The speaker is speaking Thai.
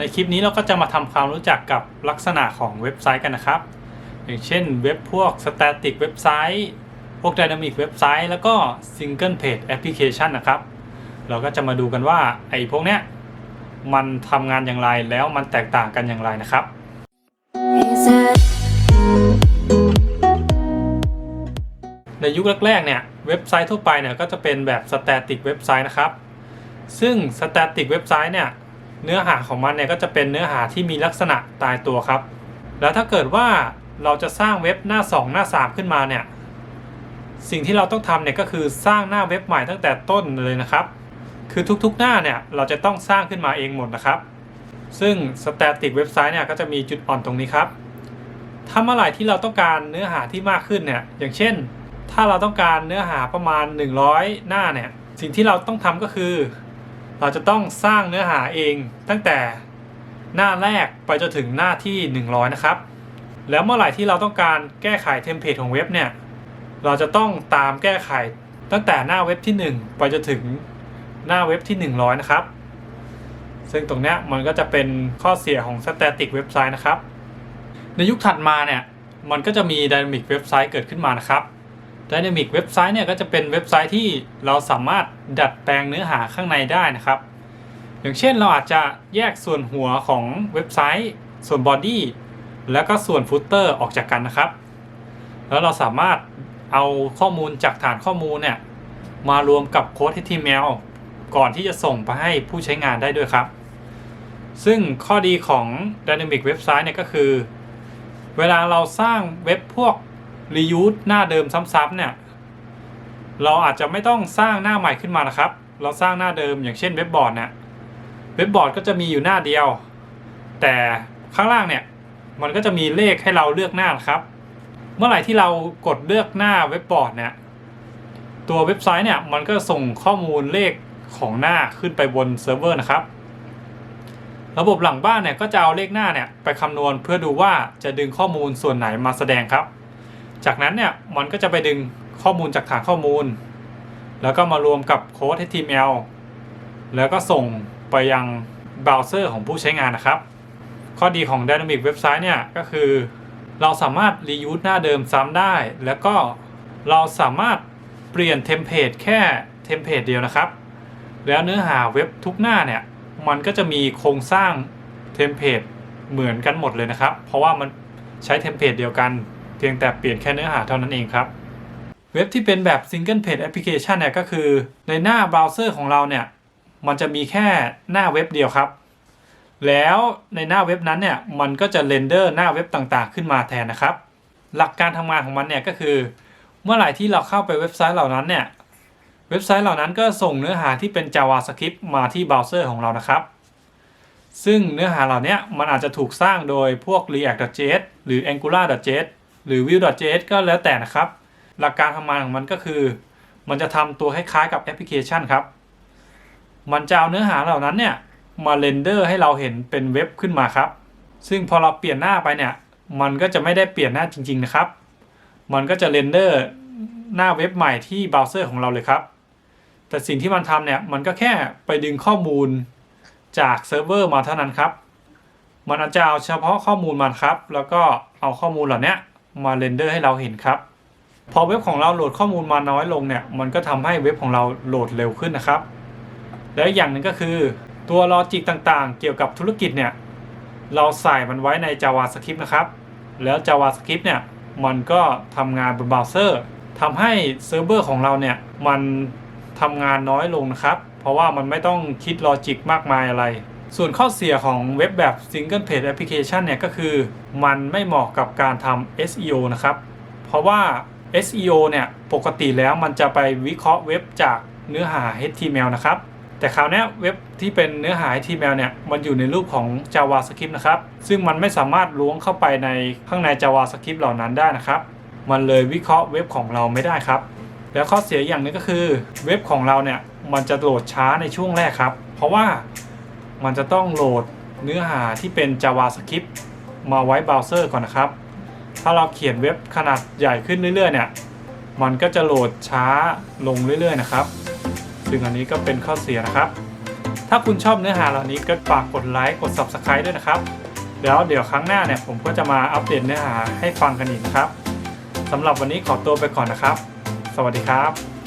ในคลิปนี้เราก็จะมาทำความรู้จักกับลักษณะของเว็บไซต์กันนะครับ อย่างเช่นเว็บพวก Static เว็บไซต์ พวก Dynamic เว็บไซต์ แล้วก็ Single Page Application นะครับ เราก็จะมาดูกันว่าไอ้พวกเนี้ยมันทำงานอย่างไรแล้วมันแตกต่างกันอย่างไรนะครับ ในยุคแรกๆเนี่ยเว็บไซต์ทั่วไปเนี่ยก็จะเป็นแบบ static เว็บไซต์นะครับ ซึ่ง static เว็บไซต์เนี่ย เนื้อหาของมันเนี่ยก็จะเป็นเนื้อหาที่มีลักษณะตายตัวครับ แล้วถ้าเกิดว่าเราจะสร้างเว็บหน้า 2 หน้า 3 ขึ้นมาเนี่ยสิ่งที่เราต้องทำเนี่ยก็คือสร้างหน้าเว็บใหม่ตั้งแต่ต้นเลยนะครับ คือทุกๆหน้าเนี่ยเราจะต้องสร้างขึ้นมาเองหมดนะครับ ซึ่ง static เว็บไซต์เนี่ยก็จะมีจุดอ่อนตรงนี้ครับถ้าเมื่อไหร่ที่เราต้องการเนื้อหาที่มากขึ้นเนี่ยอย่างเช่น ถ้าเราต้องการเนื้อหาประมาณ 100 หน้าเนี่ยสิ่งที่เราต้องทำก็คือ เราจะต้องสร้างเนื้อหาเองตั้งแต่หน้าแรกไปจนถึงหน้าที่ 100 นะครับ แล้วเมื่อไหร่ที่เราต้องการแก้ไขเทมเพลตของเว็บเนี่ย เราจะต้องตามแก้ไขตั้งแต่หน้าเว็บที่ 1 ไปจนถึงหน้าเว็บที่ 100 นะครับ ซึ่งตรงเนี้ยมันก็จะเป็นข้อเสียของ static เว็บไซต์นะครับ ในยุคถัดมาเนี่ย มันก็จะมี Dynamic เว็บไซต์เกิดขึ้นมานะครับ Dynamic เว็บไซต์เนี่ยก็จะเป็นเว็บไซต์ที่เราสามารถดัดแปลงเนื้อหาข้างในได้นะครับ อย่างเช่นเราอาจจะแยกส่วนหัวของเว็บไซต์ ส่วนบอดี้แล้วก็ส่วนฟุตเตอร์ออกจากกันนะครับ แล้วเราสามารถเอาข้อมูลจากฐานข้อมูลเนี่ยมารวมกับโค้ด HTML ก่อนที่จะส่งไปให้ผู้ใช้งานได้ด้วยครับ ซึ่งข้อดีของ Dynamic เว็บไซต์เนี่ยก็คือ เวลาเราสร้างเว็บพวก reuse หน้าเดิมซ้ำๆเนี่ยเราอาจจะไม่ต้องสร้างหน้าใหม่ขึ้นมานะครับ เราสร้างหน้าเดิมอย่างเช่นเว็บบอร์ดเนี่ยเว็บบอร์ดก็จะมีอยู่หน้าเดียว แต่ข้างล่างเนี่ยมันก็จะมีเลขให้เราเลือกหน้านะครับ เมื่อไหร่ที่เรากดเลือกหน้าเว็บบอร์ดเนี่ยตัวเว็บไซต์เนี่ยมันก็ส่งข้อมูลเลขของหน้าขึ้นไปบนเซิร์ฟเวอร์นะครับ ระบบหลังบ้านเนี่ยก็จะเอาเลขหน้าเนี่ยไปคำนวณเพื่อดูว่าจะดึงข้อมูลส่วนไหนมาแสดงครับ จากนั้นเนี่ยมันก็จะไปดึงข้อมูลจากฐานข้อมูล แล้วก็มารวมกับโค้ด HTML แล้วก็ส่งไปยังเบราว์เซอร์ของผู้ใช้งานนะครับ ข้อดีของ Dynamic เว็บไซต์เนี่ยก็คือ เราสามารถ reuse หน้าเดิมซ้ำได้ แล้วก็เราสามารถเปลี่ยนเทมเพลตแค่เทมเพลตเดียวนะครับ แล้วเนื้อหาเว็บทุกหน้าเนี่ยมันก็จะมีโครงสร้างเทมเพลตเหมือนกันหมดเลยนะครับ เพราะว่ามันใช้เทมเพลตเดียวกัน เพียงแต่เปลี่ยนแค่เนื้อหาเท่านั้นเองครับ เว็บที่เป็นแบบ Single Page Application เนี่ยก็คือ ในหน้าเบราว์เซอร์ของเราเนี่ยมันจะมีแค่หน้าเว็บเดียวครับ แล้วในหน้าเว็บนั้นเนี่ยมันก็จะเรนเดอร์หน้าเว็บต่างๆ ขึ้นมาแทนนะครับ หลักการทำงานของมันเนี่ยก็คือ เมื่อไหร่ที่เราเข้าไปเว็บไซต์เหล่านั้นเนี่ยเว็บไซต์เหล่านั้นก็ส่งเนื้อหาที่เป็น JavaScript มาที่เบราว์เซอร์ของเรานะครับ ซึ่งเนื้อหาเหล่านี้มันอาจจะถูกสร้างโดยพวก React.js หรือ Angular.js หรือ Vue.js ก็แล้วแต่นะครับ หลักการทำงานของมันก็คือ มันจะทำตัวคล้ายๆกับแอปพลิเคชันครับ มันจะเอาเนื้อหาเหล่านั้นเนี่ยมาเรนเดอร์ให้เราเห็นเป็นเว็บขึ้นมาครับ ซึ่งพอเราเปลี่ยนหน้าไปเนี่ย มันก็จะไม่ได้เปลี่ยนหน้าจริง ๆ นะครับ มันก็จะเรนเดอร์หน้าเว็บใหม่ที่เบราว์เซอร์ของเราเลยครับ แต่สิ่งที่มันทำเนี่ย มันก็แค่ไปดึงข้อมูลจากเซิร์ฟเวอร์มาเท่านั้นครับ มันอาจจะเอาเฉพาะข้อมูลมันครับ แล้วก็เอาข้อมูลเหล่านี้ มาเรนเดอร์ให้เราเห็นครับ พอเว็บของเราโหลดข้อมูลมาน้อยลงเนี่ย มันก็ทำให้เว็บของเราโหลดเร็วขึ้นนะครับ และอีกอย่างหนึ่งก็คือตัวลอจิกต่างๆ เกี่ยวกับธุรกิจเนี่ย เราใส่มันไว้ใน JavaScript นะครับ แล้ว JavaScript เนี่ย มันก็ทำงานบนเบราว์เซอร์ทำให้เซิร์ฟเวอร์ของเราเนี่ย มันทำงานน้อยลงนะครับ เพราะว่ามันไม่ต้องคิดลอจิกมากมายอะไร ส่วนข้อเสียของเว็บแบบ Single Page Application เนี่ยก็คือ มันไม่เหมาะกับการทำ SEO นะครับ เพราะว่า SEO เนี่ยปกติแล้วมันจะไปวิเคราะห์เว็บจากเนื้อหา HTML นะครับ แต่คราวนี้เว็บที่เป็นเนื้อหา HTML เนี่ยมันอยู่ในรูปของ JavaScript นะครับ ซึ่งมันไม่สามารถล้วงเข้าไปในข้างใน JavaScript เหล่านั้นได้นะครับ มันเลยวิเคราะห์เว็บของเราไม่ได้ครับ แล้วข้อเสียอย่างหนึงก็คือเว็บของเราเนี่ยมันจะโหลดช้าในช่วงแรกครับ เพราะว่า มันจะต้องโหลดเนื้อหาที่เป็น JavaScript มาไว้เบราว์เซอร์ก่อนนะครับ ถ้าเราเขียนเว็บขนาดใหญ่ขึ้นเรื่อยๆ เนี่ย มันก็จะโหลดช้าลงเรื่อยๆ นะครับ ซึ่งอันนี้ก็เป็นข้อเสียนะครับ ถ้าคุณชอบเนื้อหาเหล่านี้ก็ฝากกดไลค์กด Subscribe ด้วยนะครับ แล้วเดี๋ยวครั้งหน้าเนี่ยผมก็จะมาอัปเดตเนื้อหาให้ฟังกันอีกนะครับสำหรับวันนี้ขอตัวไปก่อนนะครับ สวัสดีครับ